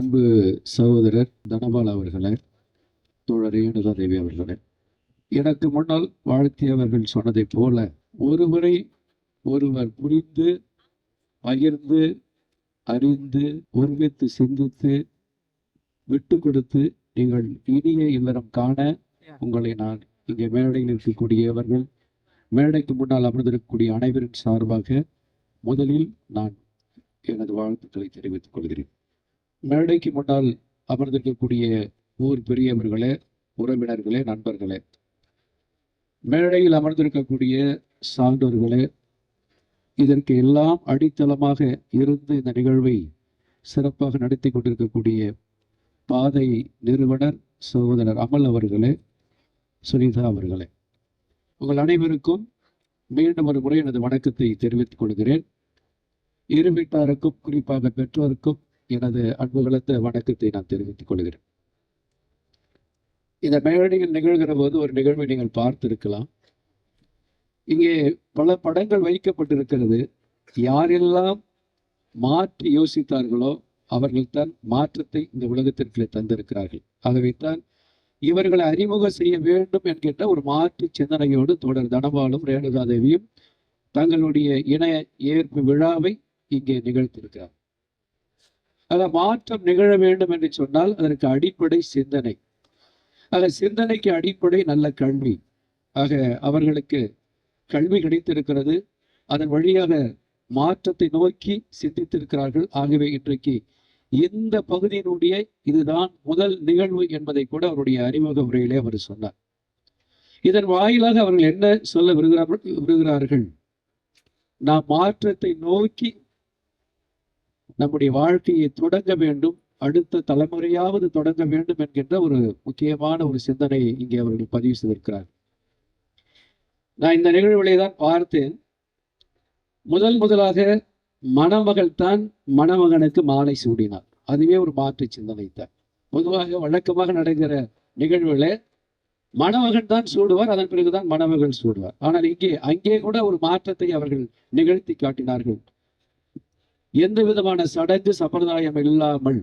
அன்பு சகோதரர் தனபால் அவர்களே தோழர் ரேணுகாதேவி அவர்களே எனக்கு முன்னால் வாழ்த்தியவர்கள் சொன்னதைப் போல ஒருவரை ஒருவர் புரிந்து பகிர்ந்து அறிந்து ஒருமித்து சிந்தித்து விட்டு கொடுத்து நீங்கள் இனிய இல்லறம் காண உங்களை நான் இங்கே மேடையில் இருக்கக்கூடியவர்கள் மேடைக்கு முன்னால் அமர்ந்திருக்கக்கூடிய அனைவரின் சார்பாக முதலில் நான் எனது வாழ்த்துக்களை தெரிவித்துக் கொள்கிறேன். மேடைக்கு முன்னால் அமர்ந்திருக்கக்கூடிய ஊர் பெரியவர்களே உறவினர்களே நண்பர்களே. மேடையில் அமர்ந்திருக்கக்கூடிய சான்றோர்களே இதற்கு எல்லாம் அடித்தளமாக இருந்து இந்த நிகழ்வை சிறப்பாக நடத்தி கொண்டிருக்கக்கூடிய பாதை நிறுவனர் சகோதரர் அமல் அவர்களே சுனிதா அவர்களே. உங்கள் அனைவருக்கும் மீண்டும் ஒரு முறை எனது வணக்கத்தை தெரிவித்துக் கொள்கிறேன். இரு வீட்டாருக்கும் குறிப்பாக பெற்றோருக்கும் எனது அன்பு கலந்த வணக்கத்தை நான் தெரிவித்துக் கொள்கிறேன். இந்த மேடையில் நிகழ்கிற போது ஒரு நிகழ்வை நீங்கள் பார்த்திருக்கலாம். இங்கே பல படங்கள் வைக்கப்பட்டிருக்கிறது. யாரெல்லாம் மாற்றி யோசித்தார்களோ அவர்கள்தான் மாற்றத்தை இந்த உலகத்திற்கு தந்திருக்கிறார்கள். ஆகவே தான் இவர்களை அறிமுகம் செய்ய வேண்டும் என்கின்ற ஒரு மாற்று சிந்தனையோடு தொடர் தனபாலும் ரேணுகாதேவியும் தங்களுடைய இணைய ஏற்பு விழாவை இங்கே நிகழ்த்தியிருக்கிறார் அதில் மாற்றம் நிகழ வேண்டும் என்று சொன்னால் அதற்கு அடிப்படை சிந்தனை. ஆக சிந்தனைக்கு அடிப்படை நல்ல கல்வி. ஆக அவர்களுக்கு கல்வி கிடைத்திருக்கிறது. அதன் வழியாக மாற்றத்தை நோக்கி சிந்தித்திருக்கிறார்கள். ஆகவே இன்றைக்கு இந்த பகுதியினுடைய இதுதான் முதல் நிகழ்வு என்பதை கூட அவருடைய அறிமுக உரையிலே அவர் சொன்னார். இதன் வாயிலாக அவர்கள் என்ன சொல்ல விருகிறார்கள்? விருகிறார்கள்? நாம் மாற்றத்தை நோக்கி நம்முடைய வாழ்க்கையை தொடங்க வேண்டும் அடுத்த தலைமுறையாவது தொடங்க வேண்டும் என்கின்ற ஒரு முக்கியமான ஒரு சிந்தனையை இங்கே அவர்கள் பதிவு செய்திருக்கிறார். நான் இந்த நிகழ்வுகளை தான் பார்த்தேன். முதல் முதலாக மணமகள் தான் மணமகனுக்கு மாலை சூடினார். அதுவே ஒரு மாற்று சிந்தனை தான். பொதுவாக வழக்கமாக நடக்கிற நிகழ்வுகளை மணமகன் தான் சூடுவார் அதன் பிறகுதான் மணமகள் சூடுவார். ஆனால் இங்கே அங்கே கூட ஒரு மாற்றத்தை அவர்கள் நிகழ்த்தி காட்டினார்கள். எந்த விதமான சடங்கு சம்பிரதாயம் இல்லாமல்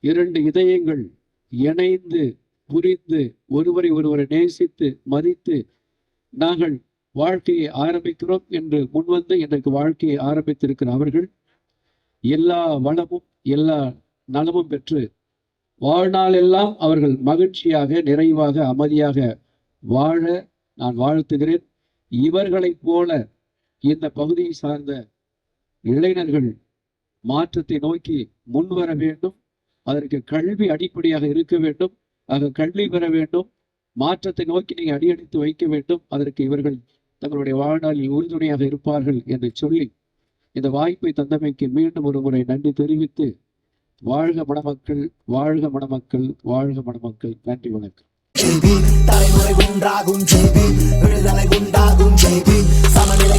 இரண்டு இதயங்கள் இணைந்து புரிந்து ஒருவரை ஒருவரை நேசித்து மதித்து நாங்கள் வாழ்க்கையை ஆரம்பிக்கிறோம் என்று முன்வந்து எனக்கு வாழ்க்கையை ஆரம்பித்திருக்கிற அவர்கள் எல்லா வளமும் எல்லா நலமும் பெற்று வாழ்நாளெல்லாம் அவர்கள் மகிழ்ச்சியாக நிறைவாக அமைதியாக வாழ நான் வாழ்த்துகிறேன். இவர்களைப் போல இந்த பகுதியை சார்ந்த இளைஞர்கள் மாற்றத்தை நோக்கி முன்வர வேண்டும். அதற்கு கல்வி அடிப்படையாக இருக்க வேண்டும். ஆக கல்வி பெற வேண்டும். மாற்றத்தை நோக்கி நீங்கள் அடியெடுத்து வைக்க வேண்டும். அதற்கு இவர்கள் தங்களுடைய வாழ்நாளில் உறுதுணையாக இருப்பார்கள் என்று சொல்லி இந்த வாய்ப்பை தந்தமைக்கு மீண்டும் ஒரு முறை நன்றி தெரிவித்து வாழ்க மணமக்கள் வாழ்க மணமக்கள் வாழ்க மணமக்கள். நன்றி வணக்கம். தலைமுறை ஒன்றாகும் செய்வேன் விடுதலை உண்டாகும் செய்வேன் சமநிலை